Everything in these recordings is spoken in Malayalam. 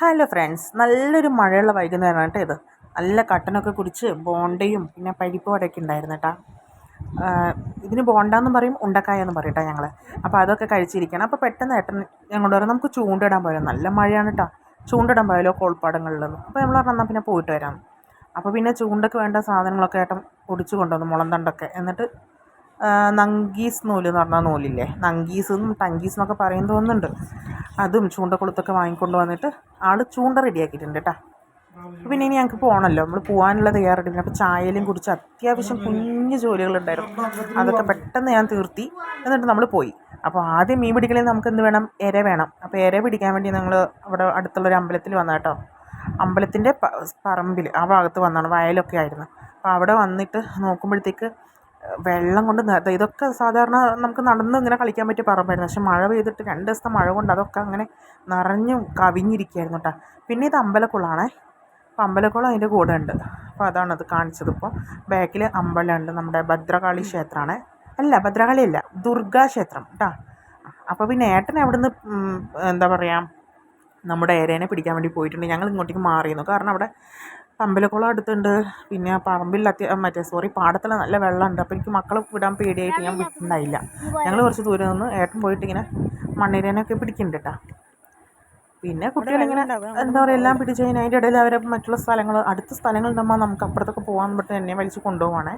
ഹലോ ഫ്രണ്ട്സ് നല്ലൊരു മഴയുള്ള വൈകുന്നേരമാണ് കേട്ടോ ഇത്. നല്ല കട്ടനൊക്കെ കുടിച്ച് ബോണ്ടയും പിന്നെ പരിപ്പ് വടയൊക്കെ ഉണ്ടായിരുന്നു കേട്ടോ ഇതിന് ബോണ്ടാന്നും പറയും ഉണ്ടക്കായ എന്ന് പറയും ഞങ്ങൾ അപ്പോൾ അതൊക്കെ കഴിച്ചിരിക്കണം. അപ്പോൾ പെട്ടെന്ന് ഏട്ടൻ ഞങ്ങളോട് പറഞ്ഞു നമുക്ക് ചൂണ്ടിടാൻ പോയാലോ? നല്ല മഴയാണ് കേട്ടോ ചൂണ്ടിടാൻ പോയാലോ കോൾപ്പാടങ്ങളിലൊന്നും. അപ്പോൾ നമ്മൾ പറഞ്ഞു പിന്നെ പോയിട്ട് വരാം. അപ്പോൾ പിന്നെ ചൂണ്ടയ്ക്ക് വേണ്ട സാധനങ്ങളൊക്കെ ഏട്ടൻ പൊടിച്ച് കൊണ്ടുവന്നു മുളന്തണ്ടൊക്കെ. എന്നിട്ട് നങ്കീസ് നൂൽ എന്ന് പറഞ്ഞ നൂലില്ലേ? നങ്കീസ് ടങ്കീസ് എന്നൊക്കെ പറയും തോന്നുന്നുണ്ട്. അതും ചൂണ്ടക്കൊളുത്തൊക്കെ വാങ്ങിക്കൊണ്ട് വന്നിട്ട് ആൾ ചൂണ്ട റെഡിയാക്കിയിട്ടുണ്ട് കേട്ടോ പിന്നെ ഇനി ഞങ്ങൾക്ക് പോകണമല്ലോ നമ്മൾ പോകാനുള്ള തയ്യാറെടുപ്പിന്. അപ്പോൾ ചായയിലും കുടിച്ച് അത്യാവശ്യം കുഞ്ഞു ജോലികളുണ്ടായിരുന്നു അതൊക്കെ പെട്ടെന്ന് ഞാൻ തീർത്തി. എന്നിട്ട് നമ്മൾ പോയി. അപ്പോൾ ആദ്യം മീൻ പിടിക്കലിൽ നമുക്ക് എന്ത് വേണം? എര വേണം. അപ്പോൾ എര പിടിക്കാൻ വേണ്ടി ഞങ്ങൾ അവിടെ അടുത്തുള്ളൊരു അമ്പലത്തിൽ വന്ന കേട്ടോ. അമ്പലത്തിന്റെ പറമ്പിൽ ആ ഭാഗത്ത് വന്നാണ്. വയലൊക്കെ ആയിരുന്നു. അപ്പോൾ അവിടെ വന്നിട്ട് നോക്കുമ്പോഴത്തേക്ക് വെള്ളം കൊണ്ട് ഇതൊക്കെ സാധാരണ നമുക്ക് നടന്ന് ഇങ്ങനെ കളിക്കാൻ പറ്റിയ പറമ്പായിരുന്നു. പക്ഷെ മഴ പെയ്തിട്ട് രണ്ട് ദിവസത്തെ മഴ കൊണ്ട് അതൊക്കെ അങ്ങനെ നിറഞ്ഞു കവിഞ്ഞിരിക്കുകയായിരുന്നു കേട്ടോ പിന്നെ ഇത് അമ്പലക്കുളമാണേ അപ്പോൾ അമ്പലക്കുളം അതിന്റെ കൂടെ ഉണ്ട്. അപ്പോൾ അതാണ് അത് കാണിച്ചത്. ഇപ്പോൾ ബാക്കിൽ അമ്പലമുണ്ട് നമ്മുടെ ഭദ്രകാളി ക്ഷേത്രമാണ് അല്ല ഭദ്രകാളി അല്ല. ദുർഗാ ക്ഷേത്രം കേട്ടോ അപ്പോൾ പിന്നെ ഏട്ടൻ അവിടുന്ന് എന്താ പറയുക നമ്മുടെ ഏരേനെ പിടിക്കാൻ വേണ്ടി പോയിട്ടുണ്ട്. ഞങ്ങൾ ഇങ്ങോട്ടേക്ക് മാറിയിരുന്നു. കാരണം അവിടെ അമ്പലക്കുളം അടുത്തുണ്ട്. പിന്നെ പറമ്പിൽ അത്യ മറ്റേ സോറി പാടത്തിൽ നല്ല വെള്ളമുണ്ട്. അപ്പോൾ എനിക്ക് മക്കളെ വിടാൻ പേടിയായിട്ട് ഞാൻ വിട്ടുണ്ടായില്ല ഞങ്ങൾ കുറച്ച് ദൂരെ നിന്ന് ഏട്ടൻ പോയിട്ട് ഇങ്ങനെ മണ്ണിരേനൊക്കെ പിടിക്കുന്നുണ്ട് കേട്ടോ പിന്നെ കുട്ടികളിങ്ങനെ എന്താ പറയുക എല്ലാം പിടിച്ച് കഴിഞ്ഞാൽ അതിന്റെ ഇടയിൽ അവരെ മറ്റുള്ള സ്ഥലങ്ങൾ അടുത്ത സ്ഥലങ്ങൾ നമ്മൾ നമുക്ക് അപ്പുറത്തൊക്കെ പോകാൻ പറ്റും എന്നെ വലിച്ച് കൊണ്ടുപോവാണേ.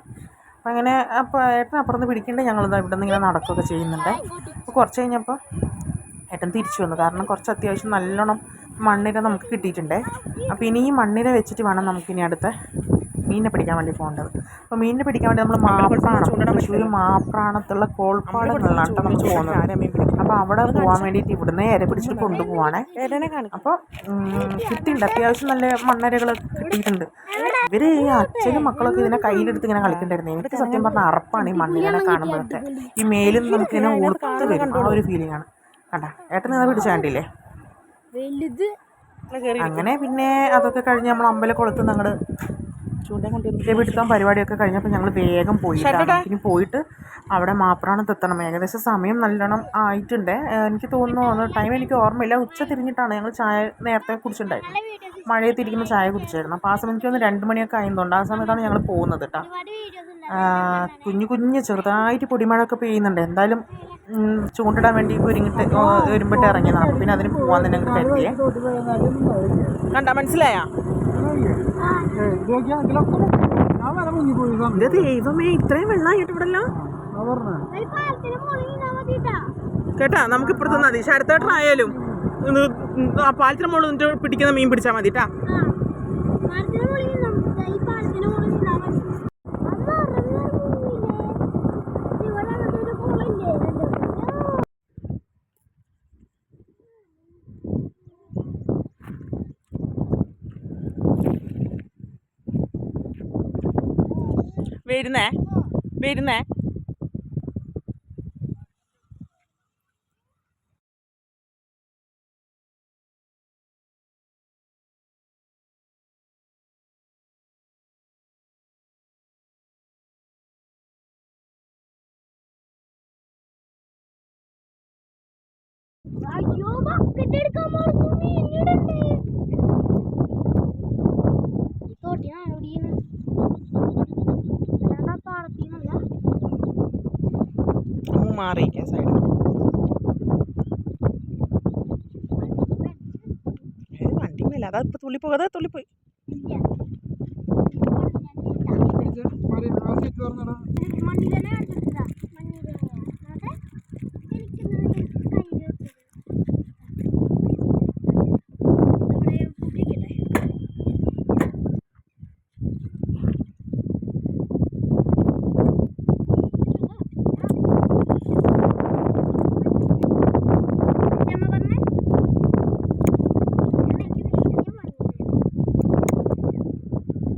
അപ്പം അങ്ങനെ അപ്പോൾ ഏട്ടൻ അപ്പുറത്ത് പിടിക്കേണ്ടത് ഞങ്ങൾ ഇവിടെ നിന്ന് ഇങ്ങനെ നടക്കുകയൊക്കെ ചെയ്യുന്നുണ്ട്. അപ്പോൾ കുറച്ച് കഴിഞ്ഞപ്പോൾ ഏട്ടൻ തിരിച്ചു വന്നു. കാരണം കുറച്ച് അത്യാവശ്യം നല്ലോണം മണ്ണിര നമുക്ക് കിട്ടിയിട്ടുണ്ട്. അപ്പോൾ ഇനി ഈ മണ്ണിര വെച്ചിട്ട് വേണം നമുക്കിനി അടുത്ത മീനിനെ പിടിക്കാൻ വേണ്ടി പോകേണ്ടത്. അപ്പോൾ മീനിനെ പിടിക്കാൻ വേണ്ടി നമ്മൾ മാപ്രാണം തൃശ്ശൂർ മാപ്രാണത്തുള്ള കോൾപ്പാടങ്ങളിലാണ് നമുക്ക് പോകുന്നത്. അപ്പോൾ അവിടെ പോകാൻ വേണ്ടിയിട്ട് ഇവിടുന്ന് ഇര പിടിച്ചിട്ട് കൊണ്ടുപോവാണേ. അപ്പോൾ കിട്ടിയിട്ടുണ്ട്. അത്യാവശ്യം നല്ല മണ്ണരകൾ കിട്ടിയിട്ടുണ്ട്. ഇവർ ഈ അച്ഛനും മക്കളൊക്കെ ഇതിനെ കയ്യിലെടുത്ത് ഇങ്ങനെ കളിക്കണ്ടായിരുന്നു. എനിക്ക് സത്യം പറഞ്ഞാൽ അറപ്പാണ് ഈ മണ്ണിനെ കാണുമ്പോഴൊക്കെ. ഈ മേലും നമുക്കിങ്ങനെ ഉറുത്ത് വരും. ആ ഒരു ഫീലിംഗ് ആണ്. കണ്ട ഏട്ടൻ നിങ്ങൾ പിടിച്ചാണ്ടില്ലേ വലുത്. അങ്ങനെ പിന്നെ അതൊക്കെ കഴിഞ്ഞ് നമ്മൾ അമ്പലക്കുളത്ത് ഞങ്ങൾ പിടുത്തം പരിപാടിയൊക്കെ കഴിഞ്ഞപ്പോൾ ഞങ്ങൾ വേഗം പോയി. ഇനി പോയിട്ട് അവിടെ മാപ്രാണത്ത് എത്തണം ഏകദേശം സമയം നല്ലോണം ആയിട്ടുണ്ട്. എനിക്ക് തോന്നുന്നു ടൈം എനിക്ക് ഓർമ്മയില്ല. ഉച്ച തിരിഞ്ഞിട്ടാണ് ഞങ്ങൾ ചായ നേരത്തെ കുടിച്ചിട്ടുണ്ടായിരുന്നു മഴയത്തിരിക്കുമ്പോൾ ചായ കുടിച്ചായിരുന്നു. അപ്പോൾ ആ സമയം എനിക്ക് ഒന്ന് രണ്ട് മണിയൊക്കെ ആയതുകൊണ്ട് ആ സമയത്താണ് ഞങ്ങൾ പോകുന്നത് കേട്ടോ കുഞ്ഞു കുഞ്ഞ് ചെറുതായിട്ട് പൊടിമഴൊക്കെ പെയ്യുന്നുണ്ട്. എന്തായാലും ചൂണ്ടിടാൻ വേണ്ടി ഒരുങ്ങിട്ട് ഒരുമ്പിട്ട് ഇറങ്ങിയതാണ്. അപ്പോൾ പിന്നെ അതിന് പോകാൻ തന്നെ ഞങ്ങൾ കരുതിയേ. കണ്ട മനസ്സിലായാ? ഇത് ദൈവമേ ഇത്രയും വെള്ളമായിട്ട് ഇവിടെ കേട്ടാ നമുക്ക് ഇപ്പുറത്ത് മതി. ശരത്തേട്ടനായാലും ആ പാലത്തിന് മുകളിൽ പിടിക്കുന്ന മീൻ പിടിച്ചാൽ മതി കേട്ടാ വരുന്നേ? വരുന്നേ? അയ്യോ ബക്കറ്റ് എടുക്കാൻ മറന്നു നീ തോട്ടിയാണ് മാറിയിരിക്കാം സൈഡ് വണ്ടി മേലെ അതാ ഇപ്പൊ തുള്ളിപ്പോയി അതാ തുള്ളിപ്പോയി ഇല്ല. മണ്ണിലെ എടുത്തിട്ടാ മണ്ണിലെ അതെ എനിക്ക് കയ്യിൽ ഇവിടെ പിടിക്കട്ടെ ഞമ്മ പറഞ്ഞേ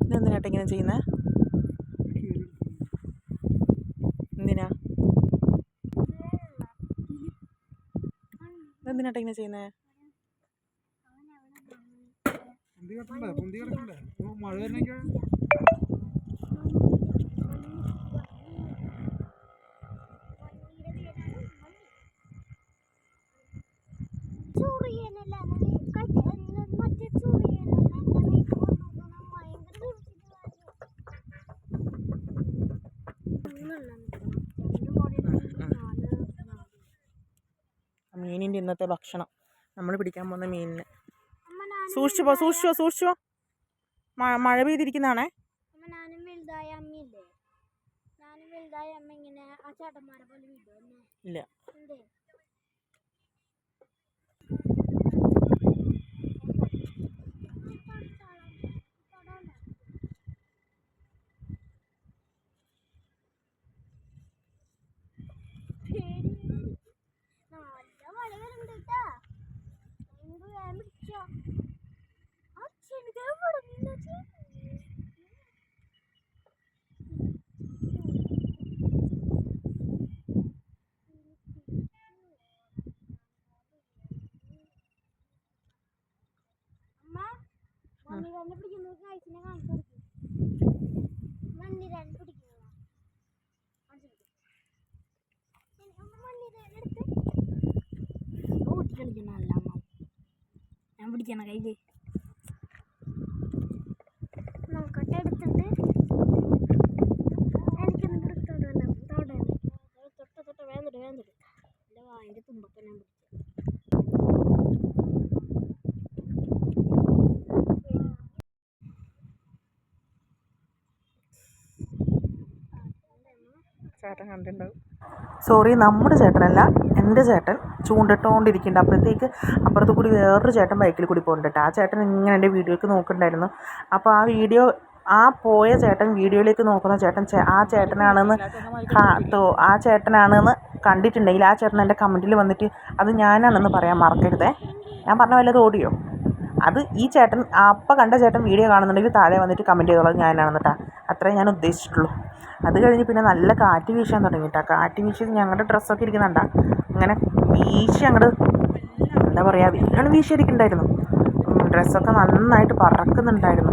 എന്തിനാട്ടെ ഇങ്ങനെ ചെയ്യുന്നേ? എന്തിനാ? എന്തിനാട്ടെ ഇങ്ങനെ ചെയ്യുന്നേ? മഴ വരണമെങ്കിൽ ചൊറിയനല്ല ഇന്നത്തെ ഭക്ഷണം. നമ്മൾ പിടിക്കാൻ പോകുന്ന മീനിന്. സൂക്ഷിച്ചു പോ സൂക്ഷിച്ചു പോ സൂക്ഷിച്ചു പോ. മഴ മഴ പെയ്തിരിക്കുന്നതാണേ. അമ്മ ഞാനും വലുതായ അമ്മയില്ലേ ഞാനും വലുതായ അമ്മ ഇങ്ങനെ ആ ചേട്ടന്മാരെ പോലെ വിടും എന്നെ ഇല്ല എന്തേ നല്ല മഴ വരുന്നുണ്ട് കേട്ടാ എന്ത് വേഗം പിടിച്ചോ ആ ചെറുതാ പടങ്ങില്ല അമ്മ മണ്ണി രണ്ട് പിടിക്കുന്നത് കഴിച്ചിനെ കാണിച്ചു കൊടുക്കും മണ്ണി രണ്ട് പിടിക്കുന്നതാ കാണിച്ചു കൊടുക്ക്. എനി- അമ്മ മണ്ണി രണ്ട് എടുത്ത് ഓട്ടി കളിക്കണല്ല അമ്മ ഞാൻ പിടിക്കണ കയ്യിൽ. നോക്കട്ടെ എടുത്തിട്ട്. എനിക്കൊന്നും എടുത്തോണ്ട് വേണ്ട തൊട തൊട്ട തൊട്ട വേണ്ടിട്ട് വേണ്ടിട്ട് എന്റെ വായന്റെ തുമ്പൊക്കെ ഞാൻ പിടിച്ചു ചേട്ടൻ കണ്ടിട്ടുണ്ടാവും. സോറി നമ്മുടെ ചേട്ടനല്ല എന്റെ ചേട്ടൻ. ചൂണ്ടിട്ടുകൊണ്ടിരിക്കുന്നുണ്ട് അപ്പോഴത്തേക്ക് അപ്പുറത്ത് കൂടി വേറൊരു ചേട്ടൻ ബൈക്കിൽ കൂടി പോകുന്നുണ്ട് ആ ചേട്ടൻ ഇങ്ങനെ എന്റെ വീഡിയോയ്ക്ക് നോക്കുന്നുണ്ടായിരുന്നു. അപ്പോൾ ആ വീഡിയോ ആ പോയ ചേട്ടൻ വീഡിയോയിലേക്ക് നോക്കുന്ന ചേട്ടൻ ആ ചേട്ടനാണെന്ന് ആ ചേട്ടനാണെന്ന് കണ്ടിട്ടുണ്ടെങ്കിൽ ആ ചേട്ടൻ എന്റെ കമന്റിൽ വന്നിട്ട് അത് ഞാനാണെന്ന് പറയാൻ മറക്കരുതേ. ഞാൻ പറഞ്ഞ വല്ലത് ഓടിയോ? അത് ഈ ചേട്ടൻ അപ്പം കണ്ട ചേട്ടൻ വീഡിയോ കാണുന്നുണ്ടെങ്കിൽ താഴെ വന്നിട്ട് കമന്റ് ചെയ്തോളാം ഞാനാണെന്ന് കേട്ടോ അത്രേ ഞാൻ ഉദ്ദേശിച്ചിട്ടുള്ളൂ. അത് കഴിഞ്ഞ് പിന്നെ നല്ല കാറ്റ് വീശാൻ തുടങ്ങി കേട്ടോ കാറ്റ് വീശി ഞങ്ങളുടെ ഡ്രസ്സൊക്കെ ഇരിക്കുന്നുണ്ടാ. ഇങ്ങനെ വീശി അങ്ങോട്ട് എന്താ പറയുക വീണ് വീശിയിരിക്കുന്നുണ്ടായിരുന്നു ഡ്രസ്സൊക്കെ നന്നായിട്ട് പറക്കുന്നുണ്ടായിരുന്നു.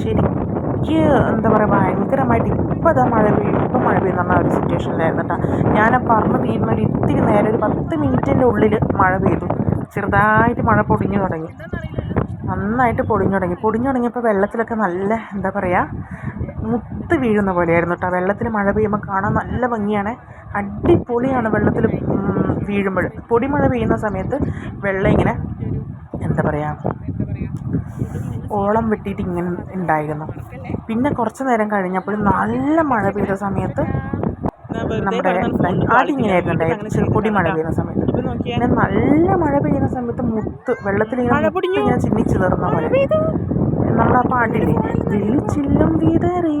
ശരിക്ക് എന്താ പറയുക ഭയങ്കരമായിട്ട് ഇപ്പോൾ അതാ മഴ പെയ്യും ഇപ്പം മഴ പെയ്യുന്ന പറഞ്ഞ ഒരു സിറ്റുവേഷനിലായിരുന്നു കേട്ടോ ഞാൻ പറഞ്ഞ് തീരുന്ന ഒരു ഇത്തിരി നേരം ഒരു പത്ത് മിനിറ്റിന്റെ ഉള്ളിൽ മഴ പെയ്തു. ചെറുതായിട്ട് മഴ പൊടിഞ്ഞു തുടങ്ങി. നന്നായിട്ട് പൊടിഞ്ഞു തുടങ്ങി. പൊടിഞ്ഞു തുടങ്ങിയപ്പോൾ വെള്ളത്തിലൊക്കെ നല്ല എന്താ പറയുക മുത്ത് വീഴുന്ന പോലെയായിരുന്നു കേട്ടോ. വെള്ളത്തിൽ മഴ പെയ്യുമ്പോൾ കാണാൻ നല്ല ഭംഗിയാണ്. അടിപൊളിയാണ് വെള്ളത്തിൽ വീഴുമ്പോൾ. പൊടിമഴ പെയ്യുന്ന സമയത്ത് വെള്ളം ഇങ്ങനെ എന്താ പറയുക ഓളം വെട്ടിയിട്ട് ഇങ്ങനെ ഉണ്ടായിരുന്നു. പിന്നെ കുറച്ച് നേരം കഴിഞ്ഞപ്പോൾ നല്ല മഴ പെയ്ത സമയത്ത് നമ്മുടെ ആദ്യം ഇങ്ങനെയായിരുന്നു ഉണ്ടായിരുന്നു പൊടി മഴ പെയ്യുന്ന സമയത്ത്. പിന്നെ നല്ല മഴ പെയ്യുന്ന സമയത്ത് മുത്ത് വെള്ളത്തിൽ ഇങ്ങനെ ചിന്നിച്ചു തീർന്ന പോലെ. നമ്മുടെ പാട്ടില്ലേ? വിളിച്ചില്ലും വിതറി.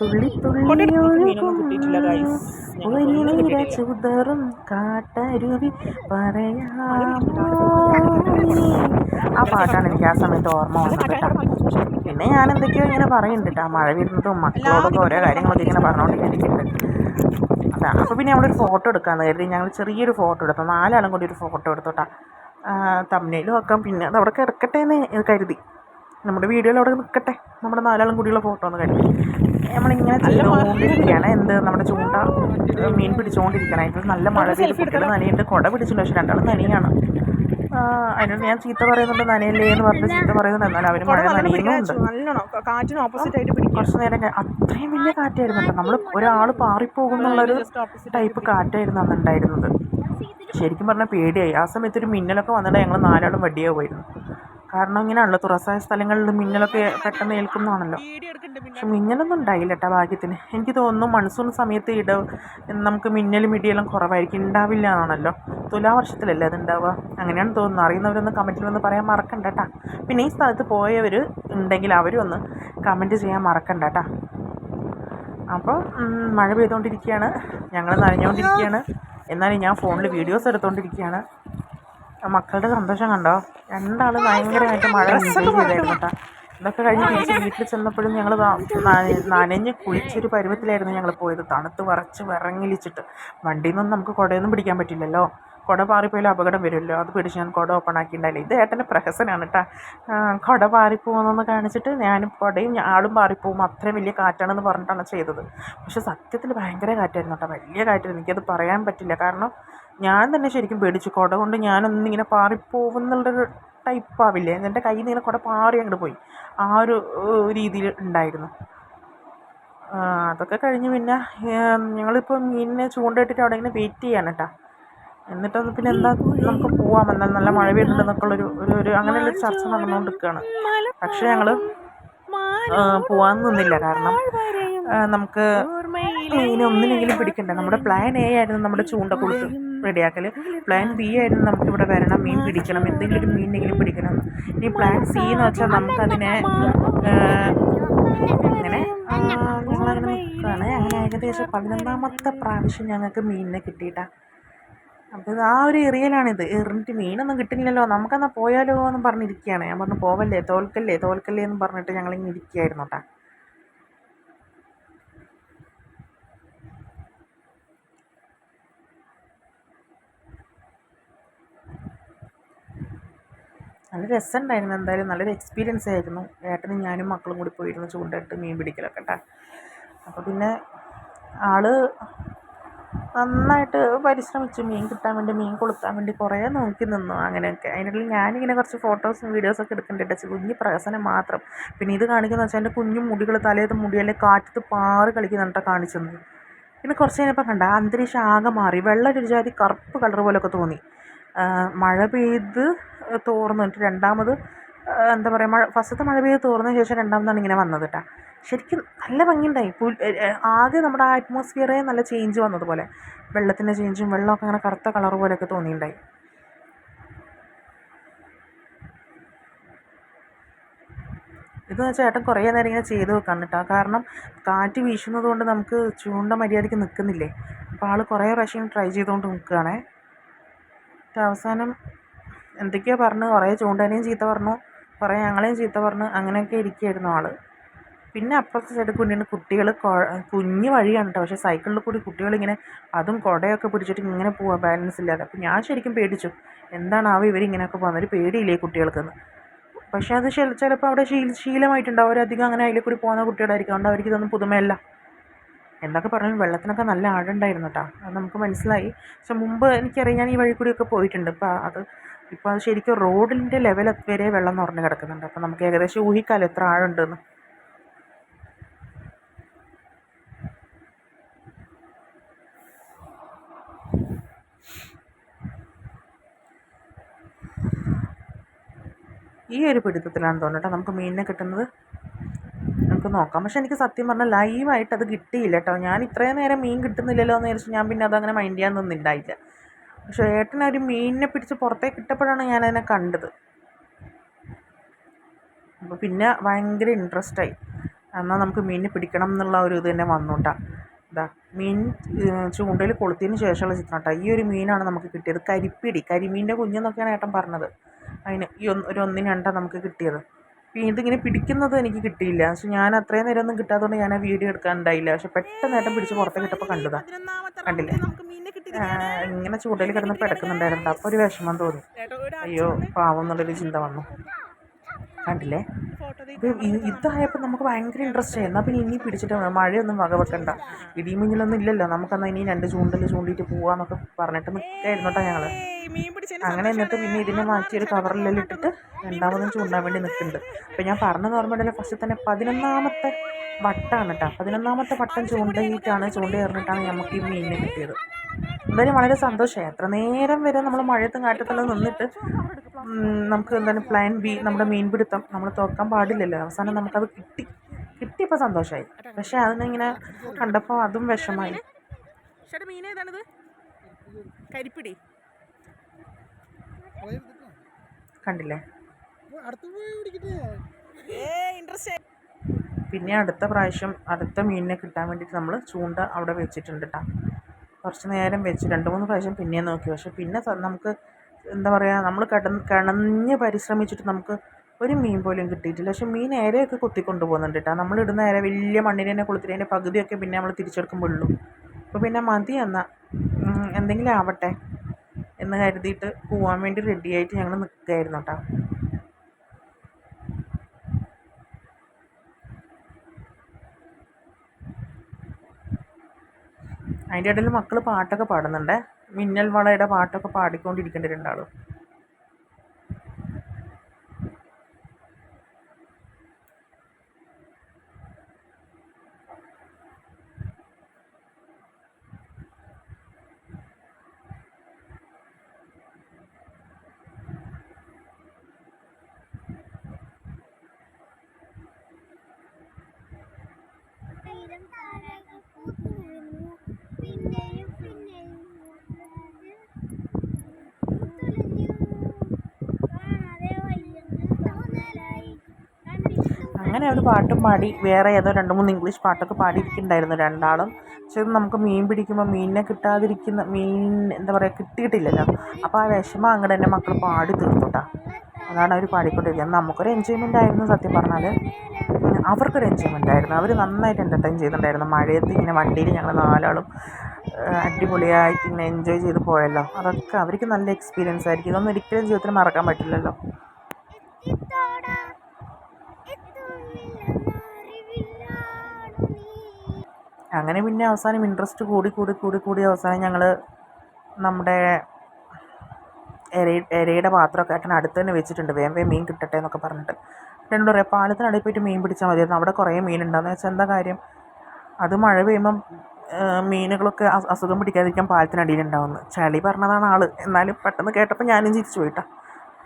തുള്ളി തുള്ളി ഒഴുകും. ചുതറും കാട്ടരുവി പറയാമോ ആ പാട്ടാണ് എനിക്ക് ആ സമയത്ത് ഓർമ്മ വന്നത് കേട്ടോ. പിന്നെ ഞാൻ എന്തൊക്കെയോ ഇങ്ങനെ പറയുന്നുണ്ട് കേട്ടോ. മഴ വരുന്നതും മക്കളോടൊക്കെ ഓരോ കാര്യങ്ങളൊക്കെ ഇങ്ങനെ പറഞ്ഞുകൊണ്ടിരിക്കുന്നുണ്ട് അതാ അപ്പോൾ പിന്നെ നമ്മളൊരു ഫോട്ടോ എടുക്കാമെന്ന് കരുതി. ഞങ്ങൾ ചെറിയൊരു ഫോട്ടോ എടുത്തു. നാലാളും കൂടി ഒരു ഫോട്ടോ എടുത്തോട്ടാ തമ്മിലും വെക്കാം പിന്നെ അത് അവിടെ കിടക്കട്ടെ എന്ന് കരുതി. നമ്മുടെ വീഡിയോയിൽ അവിടെ നിൽക്കട്ടെ നമ്മുടെ നാലാളും കൂടിയുള്ള ഫോട്ടോ ഒന്ന് കരുതി നമ്മളിങ്ങനെ ചെയ്തുകൊണ്ടിരിക്കുകയാണ് എന്ത്? നമ്മുടെ ചൂണ്ട മീൻ പിടിച്ചുകൊണ്ടിരിക്കണം അതിൽ നല്ല മഴ പെയ്ത് കുട്ടികൾ നനയുണ്ട് കുട പിടിച്ചിട്ടുണ്ട്. പക്ഷെ രണ്ടാളും നനയാണ്. അതിനോട് ഞാൻ ചീത്ത പറയുന്നുണ്ട്. നനയല്ലേ എന്ന് പറഞ്ഞ് ചീത്ത പറയുന്നുണ്ട്. എന്നാൽ അവർ മഴ നനയുന്നുണ്ട്. കാറ്റിന് ഓപ്പോസിറ്റ് ആയിട്ട് പിടിക്കും. കുറച്ച് നേരം അത്രയും വലിയ കാറ്റായിരുന്നു കേട്ടോ. നമ്മൾ ഒരാൾ പാറിപ്പോകുന്നുള്ളൊരു ടൈപ്പ് കാറ്റായിരുന്നു അന്ന് ഉണ്ടായിരുന്നത്. ശരിക്കും പറഞ്ഞാൽ പേടിയായി. ആ സമയത്ത് ഒരു മിന്നലൊക്കെ വന്നിട്ട് ഞങ്ങൾ നാലാളും വടിയോ പോയിരുന്നു കാരണം ഇങ്ങനെയാണല്ലോ. തുറസായ സ്ഥലങ്ങളിൽ മിന്നലൊക്കെ പെട്ടെന്ന് ഏൽക്കുന്നതാണല്ലോ. പക്ഷെ മിന്നലൊന്നും ഉണ്ടായില്ല കേട്ടോ ഭാഗ്യത്തിന്. എനിക്ക് തോന്നുന്നു മൺസൂൺ സമയത്ത് ഇട നമുക്ക് മിന്നലും ഇടിയെല്ലാം കുറവായിരിക്കും. ഉണ്ടാവില്ല എന്നാണല്ലോ. തുലാവർഷത്തിലല്ലേ അത് ഉണ്ടാവുക അങ്ങനെയാണ് തോന്നുന്നത് അറിയുന്നവരൊന്ന് കമന്റിൽ വന്ന് പറയാൻ മറക്കണ്ട കേട്ടാ. പിന്നെ ഈ സ്ഥലത്ത് പോയവർ ഉണ്ടെങ്കിൽ അവരും ഒന്ന് കമന്റ് ചെയ്യാൻ മറക്കണ്ട കേട്ടാ. അപ്പോൾ മഴ പെയ്തുകൊണ്ടിരിക്കുകയാണ് ഞങ്ങൾ നനഞ്ഞുകൊണ്ടിരിക്കുകയാണ് എന്നാലും ഞാൻ ഫോണിൽ വീഡിയോസ് എടുത്തുകൊണ്ടിരിക്കുകയാണ് മക്കളുടെ സന്തോഷം കണ്ടോ? രണ്ടാൾ ഭയങ്കരമായിട്ട് മഴ എൻജോയ് ചെയ്തായിരുന്നു കേട്ടോ. ഇതൊക്കെ കഴിഞ്ഞ് തിരിച്ച് വീട്ടിൽ ചെന്നപ്പോഴും ഞങ്ങൾ നനഞ്ഞ് കുളിച്ചൊരു പരുവത്തിലായിരുന്നു ഞങ്ങൾ പോയത്. തണുത്ത് വറച്ച് വിറങ്ങിലിച്ചിട്ട്. വണ്ടിയിൽ നിന്നൊന്നും നമുക്ക് കുടയൊന്നും പിടിക്കാൻ പറ്റില്ലല്ലോ. കുട പാറിപ്പോയാലും അപകടം വരുമല്ലോ. അത് പിടിച്ച് ഞാൻ കുട ഓപ്പൺ ആക്കിയിട്ടുണ്ടായില്ല. ഇത് ഏട്ടന്റെ പ്രഹസനാണ് കേട്ടോ കുട പാറിപ്പോകുന്നെന്ന് കാണിച്ചിട്ട് ഞാനും കുടയും ആളും പാറിപ്പോകും അത്രയും വലിയ കാറ്റാണെന്ന് പറഞ്ഞിട്ടാണ് ചെയ്തത്. പക്ഷെ സത്യത്തിൽ ഭയങ്കര കാറ്റായിരുന്നു കേട്ടോ വലിയ കാറ്റായിരുന്നു. എനിക്കത് പറയാൻ പറ്റില്ല. കാരണം ഞാൻ തന്നെ ശരിക്കും പേടിച്ചു. കുട കൊണ്ട് ഞാനൊന്നിങ്ങനെ പാറിപ്പോകുന്നുള്ളൊരു ടൈപ്പ് ആവില്ല? എന്റെ കയ്യിൽ നിന്ന് ഇങ്ങനെ കുട പാറി അങ്ങോട്ട് പോയി. ആ ഒരു രീതിയിൽ ഉണ്ടായിരുന്നു. അതൊക്കെ കഴിഞ്ഞ് പിന്നെ ഞങ്ങളിപ്പോൾ മീനിനെ ചൂണ്ടയിട്ടിട്ട് അവിടെ ഇങ്ങനെ വെയിറ്റ് ചെയ്യാണ് കേട്ടോ എന്നിട്ടത് പിന്നെ എന്താ നമുക്ക് പോവാം. എന്നാൽ നല്ല മഴ പെയ്യുന്നുണ്ടെന്നൊക്കെ ഉള്ളൊരു ഒരു ഒരു ചർച്ച നടന്നുകൊണ്ടിരിക്കുകയാണ്. പക്ഷേ ഞങ്ങൾ പോവാൻ നിന്നില്ല. കാരണം നമുക്ക് മീനെ ഒന്നിനെങ്കിലും പിടിക്കണ്ടേ? നമ്മുടെ പ്ലാൻ എ ആയിരുന്നു നമ്മുടെ ചൂണ്ട കൊടുത്ത് റെഡിയാക്കൽ പ്ലാൻ ബി ആയിരുന്നു നമുക്ക് ഇവിടെ വരണം മീൻ പിടിക്കണം എന്തെങ്കിലും ഒരു മീനെങ്കിലും പിടിക്കണം. ഇനി പ്ലാൻ സി എന്ന് വെച്ചാൽ നമുക്കതിനെ അങ്ങനെ ഞങ്ങളങ്ങനെ നിൽക്കുകയാണ്. അങ്ങനെ ഏകദേശം പതിനൊന്നാമത്തെ പ്രാവശ്യം ഞങ്ങൾക്ക് മീനിനെ കിട്ടിയിട്ടാ. അപ്പോൾ ആ ഒരു ഏറിയലാണിത് എറിഞ്ഞിട്ട് മീനൊന്നും കിട്ടുന്നില്ലല്ലോ. നമുക്കെന്നാൽ പോയാലോ എന്ന് പറഞ്ഞിരിക്കുകയാണ്. ഞാൻ പറഞ്ഞു പോവല്ലേ തോൽക്കല്ലേ തോൽക്കല്ലേ എന്ന് പറഞ്ഞിട്ട് ഞങ്ങളിങ്ങനെ ഇരിക്കുകയായിരുന്നു കേട്ടാ നല്ല രസമുണ്ടായിരുന്നു എന്തായാലും. നല്ലൊരു എക്സ്പീരിയൻസ് ആയിരുന്നു. ഏട്ടനും ഞാനും മക്കളും കൂടി പോയിരുന്നു ചൂണ്ടയിട്ട് മീൻ പിടിക്കലൊക്കെ കേട്ടോ അപ്പോൾ പിന്നെ ആൾ നന്നായിട്ട് പരിശ്രമിച്ചു. മീൻ കിട്ടാൻ വേണ്ടി മീൻ കൊളുത്താൻ വേണ്ടി കുറേ നോക്കി നിന്നു അങ്ങനെയൊക്കെ. അതിനിടയിൽ ഞാനിങ്ങനെ കുറച്ച് ഫോട്ടോസും വീഡിയോസൊക്കെ എടുക്കുന്നുണ്ട്. കുഞ്ഞ് പ്രഹസനം മാത്രം. പിന്നെ ഇത് കാണിക്കുന്നത് വെച്ചാൽ എന്റെ കുഞ്ഞു മുടികൾ തലയത്ത് മുടിയല്ലേ കാറ്റത്ത് പാറ് കളിക്കുന്നുണ്ടോ കാണിച്ചത് പിന്നെ കുറച്ച് കഴിഞ്ഞപ്പോൾ കണ്ട അന്തരീക്ഷം ആകെ മാറി. വെള്ളം ഒരു ജാതി കറുപ്പ് കളർ പോലെയൊക്കെ തോന്നി. മഴ പെയ്ത് തോർന്നു. എന്നിട്ട് രണ്ടാമത് എന്താ പറയുക മഴ ഫസ്റ്റത്തെ മഴ പെയ്ത് തോർന്നതിന് ശേഷം രണ്ടാമതാണ് ഇങ്ങനെ വന്നത് കേട്ടോ ശരിക്കും നല്ല ഭംഗിയുണ്ടായി. ആകെ നമ്മുടെ ആ അറ്റ്മോസ്ഫിയറേ നല്ല ചേഞ്ച് വന്നതുപോലെ. വെള്ളത്തിന്റെ ചേഞ്ചും വെള്ളമൊക്കെ അങ്ങനെ കറുത്ത കളർ പോലെയൊക്കെ തോന്നിയിട്ടുണ്ടായി. ഇതെന്ന് വെച്ചാൽ ഏട്ടൻ കുറേ നേരം ഇങ്ങനെ ചെയ്ത് വെക്കാൻ കേട്ടോ കാരണം കാറ്റ് വീശുന്നത് കൊണ്ട് നമുക്ക് ചൂണ്ട മര്യാദയ്ക്ക് നിൽക്കുന്നില്ലേ അപ്പോൾ ആൾ കുറേ പ്രാവശ്യം ട്രൈ ചെയ്തുകൊണ്ട് നിൽക്കുകയാണേ അവസാനം എന്തൊക്കെയോ പറഞ്ഞു. കുറേ ചൂണ്ടേനെയും ചീത്ത പറഞ്ഞു. കുറേ ഞങ്ങളെയും ചീത്ത പറഞ്ഞു. അങ്ങനെയൊക്കെ ഇരിക്കുകയായിരുന്നു ആൾ പിന്നെ അപ്പുറത്തെ സൈഡിൽ ഇങ്ങനെ കുട്ടികൾ കുഞ്ഞ് വഴിയാണ് കേട്ടോ പക്ഷേ സൈക്കിളിൽ കൂടി കുട്ടികളിങ്ങനെ അതും കുടയൊക്കെ പിടിച്ചിട്ട് ഇങ്ങനെ പോവാ ബാലൻസ് ഇല്ലാതെ. അപ്പോൾ ഞാൻ ശരിക്കും പേടിച്ചു. ഇവർ ഇവരിങ്ങനെയൊക്കെ പോകുന്നത് ഒരു പേടിയില്ലേ കുട്ടികൾക്കെന്ന്? പക്ഷേ അത് ചില ചിലപ്പോൾ അവിടെ ശീല ശീലമായിട്ടുണ്ടാവും. അവരധികം അങ്ങനെ അതിലെ കൂടി പോകുന്ന കുട്ടികളായിരിക്കും. അതുകൊണ്ട് അവർക്ക് ഇതൊന്നും പുതുമയല്ല. എന്തൊക്കെ പറഞ്ഞു വെള്ളത്തിനൊക്കെ നല്ല ആഴുണ്ടായിരുന്നു കേട്ടോ അത് നമുക്ക് മനസ്സിലായി. പക്ഷെ മുമ്പ് എനിക്കറിയാം ഞാൻ ഈ വഴി കൂടിയൊക്കെ പോയിട്ടുണ്ട്. ഇപ്പം അത് ഇപ്പോൾ അത് ശരിക്കും റോഡിന്റെ ലെവൽ വരെ വെള്ളം നിറഞ്ഞ് കിടക്കുന്നുണ്ട്. അപ്പോൾ നമുക്ക് ഏകദേശം ഊഹിക്കാമല്ലോ എത്ര ആഴമുണ്ടെന്ന് ഈ ഒരു പിടുത്തത്തിലാണ് തോന്നുന്നു നമുക്ക് മീനിനെ കിട്ടുന്നത് നമുക്ക് നോക്കാം. പക്ഷെ എനിക്ക് സത്യം പറഞ്ഞാൽ ലൈവായിട്ട് അത് കിട്ടിയില്ല കേട്ടോ. ഞാൻ ഇത്രയും നേരം മീൻ കിട്ടുന്നില്ലല്ലോ എന്ന് വിചാരിച്ചു ഞാൻ പിന്നെ അതങ്ങനെ മൈൻഡ് ചെയ്യാൻ നിന്നിണ്ടായില്ല. പക്ഷേ ഏട്ടനെ ഒരു മീനിനെ പിടിച്ച് പുറത്തേക്ക് ഇട്ടപ്പോഴാണ് ഞാനതിനെ കണ്ടത്. അപ്പോൾ പിന്നെ ഭയങ്കര ഇൻട്രസ്റ്റായി എന്നാൽ നമുക്ക് മീനിനെ പിടിക്കണം എന്നുള്ള ഒരു ഇത് തന്നെ വന്നു കേട്ടോ. ഇതാ മീൻ ചൂണ്ടയിൽ കൊളുത്തിയതിന് ശേഷമുള്ള ചിത്രം കേട്ടോ. ഈ ഒരു മീനാണ് നമുക്ക് കിട്ടിയത്. കരിപ്പിടി കരിമീന്റെ കുഞ്ഞെന്നൊക്കെയാണ് ഏട്ടൻ പറഞ്ഞത്. അതിന് ഈ ഒരു ഒന്നിന് രണ്ടാണ് നമുക്ക് കിട്ടിയത്. പിന്നെ ഇതിങ്ങനെ പിടിക്കുന്നത് എനിക്ക് കിട്ടിയില്ല. പക്ഷെ ഞാൻ അത്രയും നേരം ഒന്നും കിട്ടാത്തതുകൊണ്ട് ഞാൻ ആ വീഡിയോ എടുക്കാനുണ്ടായില്ല. പക്ഷെ പെട്ടെന്ന് ഏട്ടൻ പിടിച്ച് പുറത്തേക്ക് ഇട്ടപ്പോൾ കണ്ടതാ. കണ്ടില്ലേ? ഇങ്ങനെ ചൂണ്ടയിൽ കിടന്ന് പിടക്കുന്നുണ്ടായിരുന്നു. അപ്പോൾ ഒരു വിഷമം തോന്നി. അയ്യോ പാവം എന്നുള്ളൊരു ചിന്ത വന്നു. കണ്ടില്ലേ? ഇത് ഇതായപ്പോൾ നമുക്ക് ഭയങ്കര ഇൻട്രസ്റ്റ് ആയി. എന്നാൽ പിന്നെ ഇനി പിടിച്ചിട്ട്. മഴയൊന്നും വക വെക്കണ്ട ഇടിയും മിന്നലൊന്നും ഇല്ലല്ലോ. നമുക്കെന്നാൽ ഇനി രണ്ട് ചൂണ്ടൽ ചൂണ്ടിയിട്ട് പോവാന്നൊക്കെ പറഞ്ഞിട്ട് നിൽക്കായിരുന്നു കേട്ടോ ഞങ്ങൾ അങ്ങനെ എന്നിട്ട് പിന്നെ ഇതിനെ മാറ്റി ഒരു കവറിലെല്ലാം ഇട്ടിട്ട് രണ്ടാമതും ചൂണ്ടാൻ വേണ്ടി നിൽക്കുന്നുണ്ട് അപ്പം ഞാൻ പറഞ്ഞത് ഓർമ്മയുണ്ടല്ലോ ഫസ്റ്റ് തന്നെ പതിനൊന്നാമത്തെ വട്ടാണ് കേട്ടോ പതിനൊന്നാമത്തെ വട്ടം ചൂണ്ടയിട്ടാണ് ചൂണ്ട എറിഞ്ഞിട്ടാണ് നമുക്ക് ഈ മീനിനെ കിട്ടിയത്. എന്തായാലും വളരെ സന്തോഷമായി. അത്ര നേരം വരെ നമ്മൾ മഴയത്തും കാറ്റത്തെല്ലാം നിന്നിട്ട് നമുക്ക് എന്തായാലും പ്ലാൻ ബി നമ്മുടെ മീൻപിടുത്തം നമ്മൾ തോക്കാൻ പാടില്ലല്ലോ. അവസാനം നമുക്കത് കിട്ടി. കിട്ടിയപ്പോൾ സന്തോഷമായി. പക്ഷേ അതിനിങ്ങനെ കണ്ടപ്പോൾ അതും വിഷമായി. ചേട്ടാ മീൻ ഏതാണിത്? കരിപ്പിടി. കണ്ടില്ലേ? ഏ ഇൻട്രസ്റ്റ് പിന്നെ അടുത്ത പ്രാവശ്യം അടുത്ത മീനിനെ കിട്ടാൻ വേണ്ടിയിട്ട് നമ്മൾ ചൂണ്ട അവിടെ വെച്ചിട്ടുണ്ട് കേട്ടോ കുറച്ച് നേരം വെച്ച് രണ്ട് മൂന്ന് പ്രാവശ്യം പിന്നെയും നോക്കി. പക്ഷെ പിന്നെ നമുക്ക് എന്താ പറയുക നമ്മൾ കട കണഞ്ഞ് പരിശ്രമിച്ചിട്ട് നമുക്ക് ഒരു മീൻ പോലും കിട്ടിയിട്ടില്ല. പക്ഷെ മീൻ ഏരയൊക്കെ കുത്തിക്കൊണ്ട് പോകുന്നുണ്ട് കേട്ടോ നമ്മളിടുന്ന ഏര വലിയ മണ്ണിനെ തന്നെ അതിന്റെ പകുതിയൊക്കെ പിന്നെ നമ്മൾ തിരിച്ചെടുക്കുമ്പോഴുള്ളൂ അപ്പോൾ പിന്നെ മതി എന്നാൽ എന്തെങ്കിലും ആവട്ടെ എന്ന് കരുതിയിട്ട് പോകാൻ വേണ്ടി റെഡിയായിട്ട് ഞങ്ങൾ നിൽക്കുകയായിരുന്നു കേട്ടോ അതിന്റെ ഇടയിൽ മക്കൾ പാട്ടൊക്കെ പാടുന്നുണ്ട്. മിന്നൽ വളയുടെ പാട്ടൊക്കെ പാടിക്കൊണ്ടിരിക്കുന്നുണ്ട് രണ്ടാളും. അങ്ങനെ ഒരു പാട്ടും പാടി വേറെ ഏതോ രണ്ട് മൂന്ന് ഇംഗ്ലീഷ് പാട്ടൊക്കെ പാടിയിരിക്കുന്നുണ്ടായിരുന്നു രണ്ടാളും. പക്ഷെ നമുക്ക് മീൻ പിടിക്കുമ്പോൾ മീനിനെ കിട്ടാതിരിക്കുന്ന മീൻ എന്താ പറയുക കിട്ടിയിട്ടില്ലല്ലോ. അപ്പോൾ ആ വിഷമം അങ്ങോട്ട് തന്നെ മക്കൾ പാടി തീർത്തുട്ടാ അതാണ് അവർ പാടിക്കൊണ്ടിരിക്കുന്നത് നമുക്കൊരു എൻജോയ്മെന്റ് ആയിരുന്നു സത്യം പറഞ്ഞാൽ അവർക്കൊരു എൻജോയ്മെന്റ് ആയിരുന്നു. അവർ നന്നായിട്ട് എന്റർടൈൻ ചെയ്തിട്ടുണ്ടായിരുന്നു. മഴയത്ത് ഇങ്ങനെ വണ്ടിയിൽ ഞങ്ങൾ നാലാളും അടിപൊളിയായിട്ട് ഇങ്ങനെ എൻജോയ് ചെയ്ത് പോയല്ലോ. അതൊക്കെ അവർക്ക് നല്ല എക്സ്പീരിയൻസ് ആയിരിക്കും. ഇതൊന്നും ഒരിക്കലും ജീവിതത്തിൽ മറക്കാൻ പറ്റില്ലല്ലോ. അങ്ങനെ പിന്നെ അവസാനം ഇൻട്രസ്റ്റ് കൂടി കൂടി കൂടി കൂടി അവസാനം ഞങ്ങൾ നമ്മുടെ എര എരയുടെ പാത്രമൊക്കെ ഏട്ടൻ അടുത്ത് തന്നെ വെച്ചിട്ടുണ്ട്. വേഗം വേഗം മീൻ കിട്ടട്ടെ എന്നൊക്കെ പറഞ്ഞിട്ട്. എന്നോട് പറയാം പാലത്തിനടിയിൽ പോയിട്ട് മീൻ പിടിച്ചാൽ മതിയായിരുന്നു അവിടെ കുറേ മീനുണ്ടാന്ന് വെച്ചാൽ എന്താ കാര്യം? അത് മഴ പെയ്യുമ്പം മീനുകളൊക്കെ അസു- അസുഖം പിടിക്കാതിരിക്കാൻ പാലത്തിനടിയിലുണ്ടാവുന്നു ചളി പറഞ്ഞതാണ് ആൾ എന്നാലും പെട്ടെന്ന് കേട്ടപ്പോൾ ഞാനും ചിരിച്ചു പോയിട്ടാണ്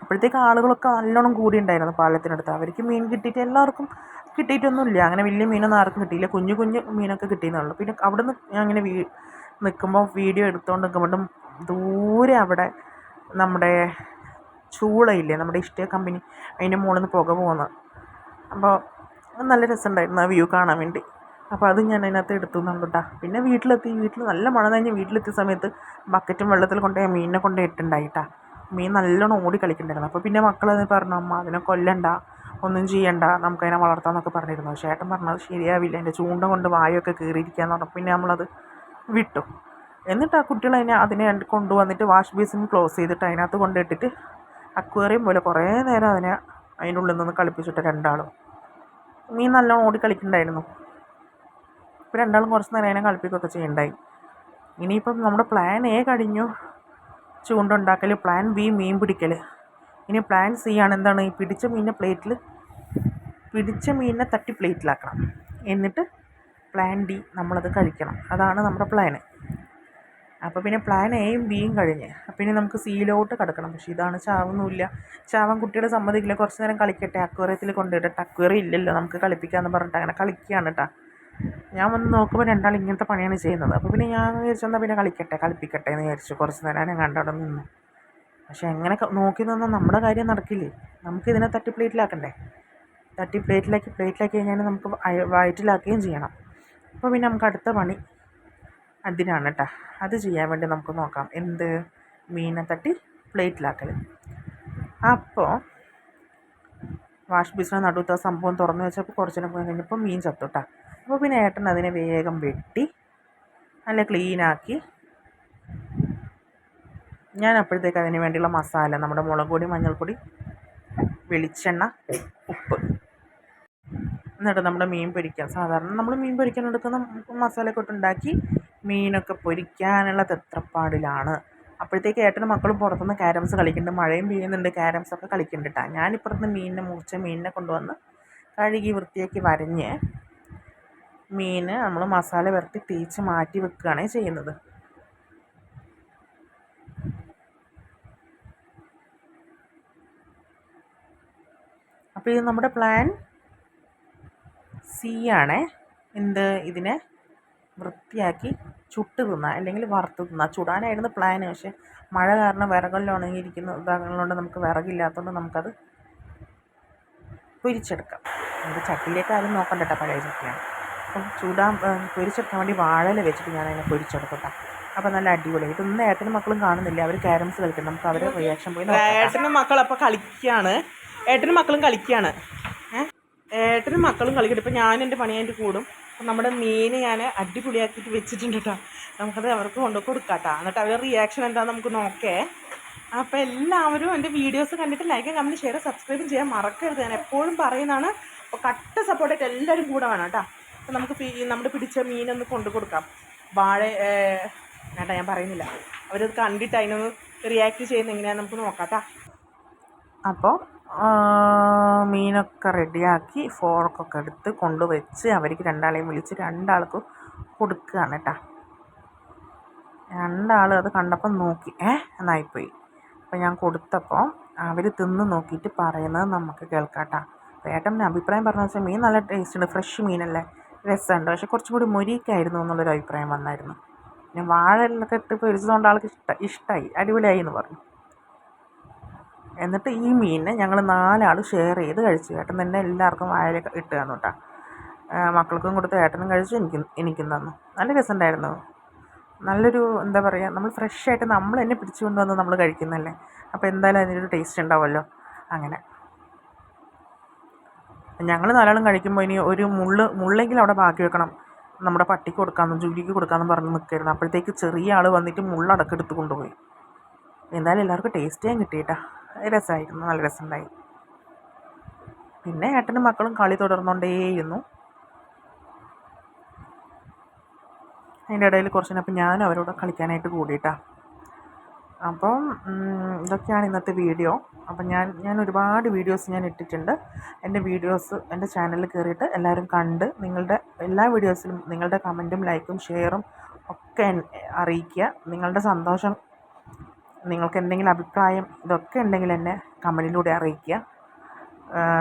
അപ്പോഴത്തേക്ക് ആളുകളൊക്കെ നല്ലോണം കൂടി ഉണ്ടായിരുന്നു പാലത്തിനടുത്ത്. അവർക്ക് മീൻ കിട്ടിയിട്ട് എല്ലാവർക്കും കിട്ടിയിട്ടൊന്നുമില്ല. അങ്ങനെ വലിയ മീനൊന്നും ആർക്കും കിട്ടിയില്ല. കുഞ്ഞു കുഞ്ഞു മീനൊക്കെ കിട്ടിയെന്നുള്ളൂ. പിന്നെ അവിടെ നിന്ന് ഞാൻ ഇങ്ങനെ വീ നിൽക്കുമ്പോൾ വീഡിയോ എടുത്തുകൊണ്ട് നിൽക്കുമ്പോഴും ദൂരെ അവിടെ നമ്മുടെ ചൂളയില്ലേ നമ്മുടെ ഇഷ്ട കമ്പനി അതിന്റെ മുകളിൽ നിന്ന് പുക പോകുന്നത് അപ്പോൾ നല്ല രസമുണ്ടായിരുന്നു ആ വ്യൂ കാണാൻ വേണ്ടി. അപ്പോൾ അത് ഞാൻ അതിനകത്ത് എടുത്തു എന്നുള്ളൂട്ടാ പിന്നെ വീട്ടിലെത്തി വീട്ടിൽ നല്ല മഴ നനഞ്ഞ് വീട്ടിലെത്തിയ സമയത്ത് ബക്കറ്റും വെള്ളത്തിൽ കൊണ്ടുപോയി മീനിനെ കൊണ്ട് ഇട്ടുണ്ടായിട്ടാ മീൻ നല്ലോണം ഓടി കളിക്കണ്ടായിരുന്നു. അപ്പോൾ പിന്നെ മക്കളത് പറഞ്ഞു അമ്മ അതിനെ കൊല്ലണ്ട. ഒന്നും ചെയ്യണ്ട നമുക്കതിനെ വളർത്താമെന്നൊക്കെ പറഞ്ഞിരുന്നു. ഏട്ടൻ പറഞ്ഞത് ശരിയാവില്ല. എന്റെ ചൂണ്ട കൊണ്ട് വായൊക്കെ കീറിയിരിക്കാന്ന് പറഞ്ഞു. പിന്നെ നമ്മളത് വിട്ടു. എന്നിട്ട് ആ കുട്ടികൾ അതിനെ അതിനെ കൊണ്ടുവന്നിട്ട് വാഷ് ബേസിൻ ക്ലോസ് ചെയ്തിട്ട് അതിനകത്ത് കൊണ്ടിട്ടിട്ട് അക്വേറിയം പോലെ കുറേ നേരം അതിനെ അതിന്റെ ഉള്ളിൽ നിന്ന് കളിപ്പിച്ചിട്ട് രണ്ടാളും. മീൻ നല്ലോണം ഓടി കളിക്കുന്നുണ്ടായിരുന്നു ഇപ്പോൾ രണ്ടാളും കുറച്ച് നേരം അതിനെ കളിപ്പിക്കുകയൊക്കെ ചെയ്യുന്നുണ്ടായി ഇനിയിപ്പം നമ്മുടെ പ്ലാൻ എ കഴിഞ്ഞു. ചൂണ്ടുണ്ടാക്കൽ പ്ലാൻ ബി മീൻ പിടിക്കൽ ഇനി പ്ലാൻ ആണ് എന്താണ്? ഈ പിടിച്ച മീനിനെ പ്ലേറ്റിൽ പിടിച്ച മീനിനെ തട്ടി പ്ലേറ്റിലാക്കണം എന്നിട്ട് പ്ലാൻ ഡി നമ്മളത് കഴിക്കണം. അതാണ് നമ്മുടെ പ്ലാന് അപ്പോൾ പിന്നെ പ്ലാൻ എയും ബിയും കഴിഞ്ഞ്. പിന്നെ നമുക്ക് സിയിലോട്ട് കിടക്കണം. പക്ഷേ ഇതാണ് ചാവൊന്നുമില്ല. ചാവൻ കുട്ടികളെ സമ്മതിക്കില്ല. കുറച്ച് നേരം കളിക്കട്ടെ. അക്വേറിയത്തിൽ കൊണ്ടുപോയിട്ട് അക്വേറിയം ഇല്ലല്ലോ. നമുക്ക് കളിപ്പിക്കാമെന്ന് പറഞ്ഞിട്ട് അങ്ങനെ കളിക്കുകയാണ് കേട്ടോ ഞാൻ വന്ന് നോക്കുമ്പോൾ രണ്ടാൾ ഇങ്ങനത്തെ പണിയാണ് ചെയ്യുന്നത്. അപ്പോൾ പിന്നെ ഞാൻ വിചാരിച്ചെന്നാൽ പിന്നെ കളിക്കട്ടെ കളിപ്പിക്കട്ടെ എന്ന് വിചാരിച്ചു. കുറച്ച് നേരം ഞാൻ കണ്ടവിടെ നിന്നു. പക്ഷെ എങ്ങനെ നോക്കി നിന്നാൽ നമ്മുടെ കാര്യം നടക്കില്ലേ? നമുക്ക് ഇതിനെ തട്ടി പ്ലേറ്റിലാക്കണ്ടേ തട്ടി പ്ലേറ്റിലാക്കി പ്ലേറ്റിലാക്കി കഴിഞ്ഞാൽ നമുക്ക് വയ- വയറ്റിലാക്കുകയും ചെയ്യണം. അപ്പോൾ പിന്നെ നമുക്ക് അടുത്ത പണി അതിനാണ് കേട്ടോ അത് ചെയ്യാൻ വേണ്ടി നമുക്ക് നോക്കാം. എന്ത്? മീനെ തട്ടി പ്ലേറ്റിലാക്കൽ അപ്പോൾ വാഷ് ബേസിന് നടുത്ത സംഭവം തുറന്നു വെച്ചപ്പോൾ കുറച്ച് നേരം കഴിഞ്ഞപ്പോൾ മീൻ ചത്തുട്ടാ അപ്പോൾ പിന്നെ ഏട്ടൻ അതിനെ വേഗം വെട്ടി നല്ല ക്ലീനാക്കി ഞാൻ അപ്പോഴത്തേക്ക് അതിന് വേണ്ടിയുള്ള മസാല നമ്മുടെ മുളക് പൊടി മഞ്ഞൾപ്പൊടി വെളിച്ചെണ്ണ ഉപ്പ്. എന്നിട്ട് നമ്മുടെ മീൻ പൊരിക്കാൻ സാധാരണ നമ്മൾ മീൻ പൊരിക്കാൻ എടുക്കുന്ന മസാലയൊക്കെ ഇട്ടുണ്ടാക്കി മീനൊക്കെ പൊരിക്കാനുള്ള തെത്രപ്പാടിലാണ്. അപ്പോഴത്തേക്ക് ഏട്ടനും മക്കളും പുറത്തുനിന്ന് ക്യാരംസ് കളിക്കുന്നുണ്ട്. മഴയും പെയ്യുന്നുണ്ട്. ക്യാരംസ് ഒക്കെ കളിക്കുന്നുണ്ട് കേട്ടോ ഞാനിപ്പുറത്ത് മീനിനെ മുറിച്ച മീനിനെ കൊണ്ടുവന്ന് കഴുകി വൃത്തിയാക്കി വരഞ്ഞ് മീൻ നമ്മൾ മസാല പുരട്ടി തേച്ച് മാറ്റി വെക്കുകയാണ് ചെയ്യുന്നത്. അപ്പോൾ ഇത് നമ്മുടെ പ്ലാൻ സി ആണ്. എന്ത് ഇതിനെ വൃത്തിയാക്കി ചുട്ട് തിന്ന അല്ലെങ്കിൽ വറുത്ത് തിന്നുക ചുടാനായിരുന്നു പ്ലാൻ പക്ഷേ മഴ കാരണം വിറകളിൽ ഉണങ്ങിയിരിക്കുന്ന ഇതാകുന്നതുകൊണ്ട് നമുക്ക് വിറകില്ലാത്തതുകൊണ്ട് നമുക്കത് പൊരിച്ചെടുക്കാം. നമുക്ക് ചട്ടിയിലേക്ക് ആരും നോക്കണ്ട കേട്ടോ പഴയ ചട്ടിയാണ്. അപ്പം ചൂടാൻ പൊരിച്ചെടുക്കാൻ വേണ്ടി വാഴയില വെച്ചിട്ട് ഞാൻ അതിനെ പൊരിച്ചെടുക്കട്ടെ അപ്പം നല്ല അടിപൊളി ഇതൊന്നും ഏട്ടനും മക്കളും കാണുന്നില്ല. അവർ ക്യാരംസ് കളിക്കണം നമുക്ക് അവരെ റിയാക്ഷൻ പോയി. ഏട്ടനും മക്കൾ അപ്പോൾ കളിക്കുകയാണ് ഏട്ടനും മക്കളും കളിക്കുകയാണ് ഏട്ടനും മക്കളും കളിക്കട്ടെ. ഇപ്പം ഞാൻ എന്റെ പണി പണിയായിട്ട് കൂടും. അപ്പം നമ്മുടെ മീൻ ഞാൻ അടിപൊളിയാക്കിയിട്ട് വെച്ചിട്ടുണ്ട് കേട്ടോ നമുക്കത് അവർക്ക് കൊണ്ടു കൊടുക്കാം കേട്ടോ എന്നിട്ട് അവരുടെ റിയാക്ഷൻ എന്താണെന്ന് നമുക്ക് നോക്കേ. അപ്പോൾ എല്ലാവരും എന്റെ വീഡിയോസ് കണ്ടിട്ട് ലൈക്ക് കമന്റ് ഷെയർ സബ്സ്ക്രൈബും ചെയ്യാൻ മറക്കരുത്. ഞാൻ എപ്പോഴും പറയുന്നതാണ് അപ്പോൾ കട്ട സപ്പോർട്ടായിട്ട് എല്ലാവരും കൂടെ വേണം കേട്ടോ അപ്പം നമുക്ക് നമ്മുടെ പിടിച്ച മീനൊന്ന് കൊണ്ടു കൊടുക്കാം. വാഴ വേണ്ട ഞാൻ പറയുന്നില്ല. അവരത് കണ്ടിട്ട് അതിനൊന്ന് റിയാക്ട് ചെയ്യുന്ന എങ്ങനെയാണെന്ന് നമുക്ക് നോക്കാം കേട്ടോ അപ്പോൾ മീനൊക്കെ റെഡിയാക്കി ഫോർക്കൊക്കെ എടുത്ത് കൊണ്ടുവച്ച് അവർക്ക് രണ്ടാളെയും വിളിച്ച് രണ്ടാൾക്കും കൊടുക്കുകയാണ് കേട്ടോ രണ്ടാൾ അത് കണ്ടപ്പോൾ നോക്കി. ഏ എന്നായിപ്പോയി. അപ്പം ഞാൻ കൊടുത്തപ്പോൾ അവർ തിന്ന് നോക്കിയിട്ട് പറയുന്നത് നമുക്ക് കേൾക്കാം കേട്ടോ അപ്പോൾ ഏട്ടന്റെ അഭിപ്രായം പറഞ്ഞു വെച്ചാൽ മീൻ നല്ല ടേസ്റ്റ് ഉണ്ട്. ഫ്രഷ് മീനല്ലേ. രസമുണ്ട്. പക്ഷെ കുറച്ചും കൂടി മൊരിക്കായിരുന്നു എന്നുള്ളൊരു അഭിപ്രായം വന്നായിരുന്നു. പിന്നെ വാഴയിലൊക്കെ ഇട്ട് പൊരിച്ചതുകൊണ്ട് ആൾക്ക് ഇഷ്ട ഇഷ്ടമായി അടിപൊളിയായി എന്ന് പറഞ്ഞു. എന്നിട്ട് ഈ മീനിനെ ഞങ്ങൾ നാലാൾ ഷെയർ ചെയ്ത് കഴിച്ചു. ഏട്ടൻ തന്നെ എല്ലാവർക്കും വായിലൊക്കെ ഇട്ട് തന്നു കേട്ടോ മക്കൾക്കും കൊടുത്ത് ഏട്ടനും കഴിച്ചു. എനിക്കും എനിക്കും തന്നു. നല്ല രസമുണ്ടായിരുന്നു. നല്ലൊരു എന്താ പറയുക നമ്മൾ ഫ്രഷ് ആയിട്ട് നമ്മൾ തന്നെ പിടിച്ചു കൊണ്ടുവന്ന് നമ്മൾ കഴിക്കുന്നല്ലേ? അപ്പോൾ എന്തായാലും അതിനൊരു ടേസ്റ്റ് ഉണ്ടാവുമല്ലോ. അങ്ങനെ. ഞങ്ങൾ നാലാളും കഴിക്കുമ്പോൾ ഇനി ഒരു മുള്ള് മുള്ളെങ്കിലും അവിടെ ബാക്കി വെക്കണം. നമ്മുടെ പട്ടിക്ക് കൊടുക്കാമെന്നും ജൂലിക്ക് കൊടുക്കാമെന്നും പറഞ്ഞ് നിൽക്കായിരുന്നു അപ്പോഴത്തേക്ക് ചെറിയ ആൾ വന്നിട്ട് മുള്ളടക്കെടുത്ത് കൊണ്ടുപോയി. എന്തായാലും എല്ലാവർക്കും ടേസ്റ്റ് ചെയ്യാൻ കിട്ടിയിട്ടാ. രസമായിരുന്നു. നല്ല രസമുണ്ടായി. പിന്നെ ഏട്ടനും മക്കളും കളി തുടർന്നുകൊണ്ടേയിരുന്നു അതിന്റെ ഇടയിൽ കുറച്ച് അപ്പം ഞാനും അവരോട് കളിക്കാനായിട്ട് കൂടിയിട്ടാ. അപ്പം ഇതൊക്കെയാണ് ഇന്നത്തെ വീഡിയോ. അപ്പം ഞാൻ ഞാൻ ഒരുപാട് വീഡിയോസ് ഞാൻ ഇട്ടിട്ടുണ്ട്. എന്റെ വീഡിയോസ് എന്റെ ചാനലിൽ കയറിയിട്ട് എല്ലാവരും കണ്ട് നിങ്ങളുടെ എല്ലാ വീഡിയോസിലും നിങ്ങളുടെ കമന്റും ലൈക്കും ഷെയറും ഒക്കെ അറിയിക്കുക. നിങ്ങളുടെ സന്തോഷം നിങ്ങൾക്ക് എന്തെങ്കിലും അഭിപ്രായം ഇതൊക്കെ ഉണ്ടെങ്കിൽ എന്നെ കമന്റിലൂടെ അറിയിക്കുക.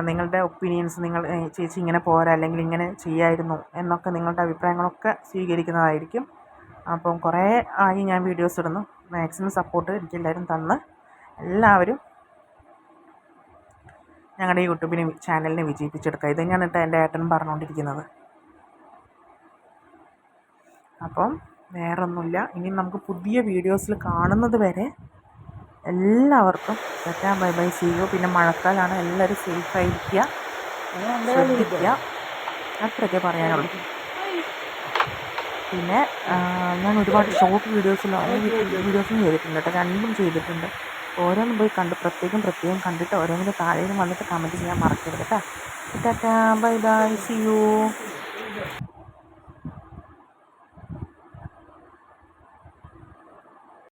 നിങ്ങളുടെ ഒപ്പീനിയൻസ് നിങ്ങൾ ചേച്ചി ഇങ്ങനെ പോരാ അല്ലെങ്കിൽ ഇങ്ങനെ ചെയ്യായിരുന്നു എന്നൊക്കെ നിങ്ങളുടെ അഭിപ്രായങ്ങളൊക്കെ സ്വീകരിക്കുന്നതായിരിക്കും. അപ്പം കുറേ ആയി ഞാൻ വീഡിയോസ് ഇടുന്നു. മാക്സിമം സപ്പോർട്ട് എനിക്ക് എല്ലാവരും തന്ന്. എല്ലാവരും ഞങ്ങളുടെ യൂട്യൂബിനെ ചാനലിനെ വിജയിപ്പിച്ചെടുക്കുക. ഇത് തന്നെയാണ് എന്റെ ഏട്ടനും പറഞ്ഞുകൊണ്ടിരിക്കുന്നത്. അപ്പം വേറൊന്നുമില്ല. ഇനി നമുക്ക് പുതിയ വീഡിയോസിൽ കാണുന്നത് വരെ എല്ലാവർക്കും tata bye bye see you. പിന്നെ മഴക്കാലാണ് എല്ലാവരും സേഫായിരിക്കുക ശ്രദ്ധിക്കുക. അത്രയൊക്കെ പറയാനുള്ളൂ. പിന്നെ ഞാൻ ഒരുപാട് ഷോർട്ട് വീഡിയോസിലോ വീഡിയോസും ചെയ്തിട്ടുണ്ട് കേട്ടോ. രണ്ടും ചെയ്തിട്ടുണ്ട്. ഓരോന്നും പോയി കണ്ട് പ്രത്യേകം പ്രത്യേകം കണ്ടിട്ട് ഓരോന്നിന്റെ താഴേലും വന്നിട്ട് കമന്റ് ചെയ്യാൻ മറക്കരുത് കേട്ടോ. Tata bye bye see you.